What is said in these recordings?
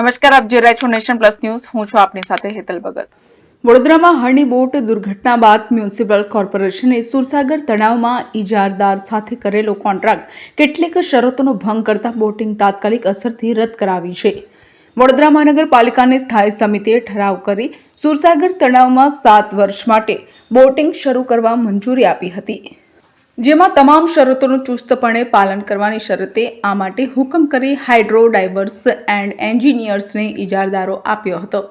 નમસ્કાર, આપ જોઈ રહ્યા છો નેશન પ્લસ ન્યૂઝ. હું છું આપની સાથે હેતલ ભગત. વડોદરામાં હરણી બોટ દુર્ઘટના બાદ મ્યુનિસિપલ કોર્પોરેશને સુરસાગર તળાવમાં ઇજારદાર સાથે કરેલો કોન્ટ્રાક્ટ કેટલીક શરતોનો ભંગ કરતા બોટિંગ તાત્કાલિક અસરથી રદ કરાવી છે. વડોદરા મહાનગરપાલિકાની સ્થાયી સમિતિએ ઠરાવ કરી સુરસાગર તળાવમાં સાત વર્ષ માટે બોટિંગ શરૂ કરવા મંજૂરી આપી હતી. જેમાં તમામ શરતોનું ચુસ્તપણે પાલન કરવાની શરતે આ માટે હુકમ કરી હાઇડ્રો ડાઇવર્સ એન્ડ એન્જિનિયર્સને ઇજારદારો આપ્યો હતો.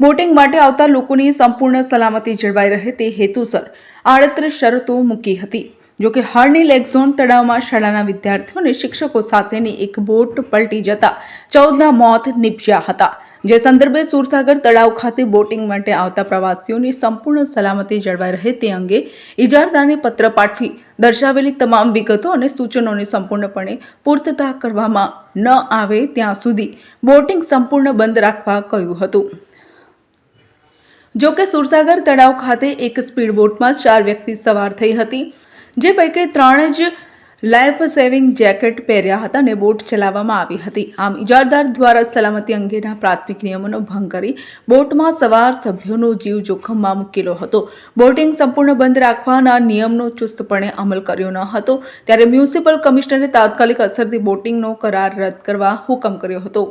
બોટિંગ માટે આવતા લોકોની સંપૂર્ણ સલામતી જળવાઈ રહે તે હેતુસર આડત્રીસ શરતો મૂકી હતી. જોકે હળની લેગઝોન તળાવમાં શાળાના વિદ્યાર્થીઓ અને શિક્ષકો સાથેની એક બોટ પલટી જતા ચૌદના મોત નીપજ્યા હતા. જે સંદર્ભે સુરસાગર તળાવ ખાતે બોટિંગ માટે આવતા પ્રવાસીઓની સંપૂર્ણ સલામતી જળવાઈ રહે તે અંગે ઇજારદારને પત્ર પાઠવી દર્શાવેલી તમામ વિગતો અને સૂચનોની સંપૂર્ણપણે પૂર્તતા કરવામાં ન આવે ત્યાં સુધી બોટિંગ સંપૂર્ણ બંધ રાખવા કહ્યું હતું. જો કે સુરસાગર તળાવ ખાતે એક સ્પીડ બોટમાં ચાર વ્યક્તિ સવાર થઈ હતી, જે પૈકી ત્રણ જ લાઈફ સેવિંગ જેકેટ પહેર્યા હતા અને બોટ ચલાવવામાં આવી હતી. આમ ઇજારદાર દ્વારા સલામતી અંગેના પ્રાથમિક નિયમોનો ભંગ કરી બોટમાં સવાર સભ્યોનો જીવ જોખમમાં મૂકેલો હતો. બોટિંગ સંપૂર્ણ બંધ રાખવાના નિયમનો ચુસ્તપણે અમલ કર્યો ન હતો. ત્યારે મ્યુનિસિપલ કમિશનરે તાત્કાલિક અસરથી બોટિંગનો કરાર રદ કરવા હુકમ કર્યો હતો.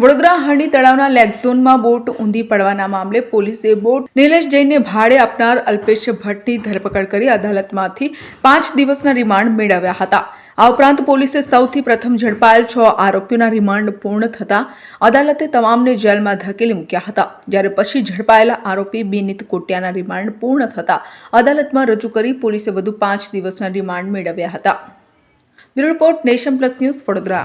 વડોદરા હરણી તળાવના લેગઝોનમાં બોટ ઊંધી પડવાના મામલે પોલીસે બોટ નિલેશ જૈનને ભાડે આપનાર અલ્પેશ ભટ્ટની ધરપકડ કરી અદાલતમાંથી પાંચ દિવસના રિમાન્ડ મેળવ્યા હતા. આ ઉપરાંત પોલીસે સૌથી પ્રથમ ઝડપાયેલ છ આરોપીઓના રિમાન્ડ પૂર્ણ થતા અદાલતે તમામને જેલમાં ધકેલી મૂક્યા હતા. જ્યારે પછી ઝડપાયેલા આરોપી બિનિત કોટિયાના રિમાન્ડ પૂર્ણ થતા અદાલતમાં રજૂ કરી પોલીસે વધુ પાંચ દિવસના રિમાન્ડ મેળવ્યા હતા. Bureau nation plus news Vadodara.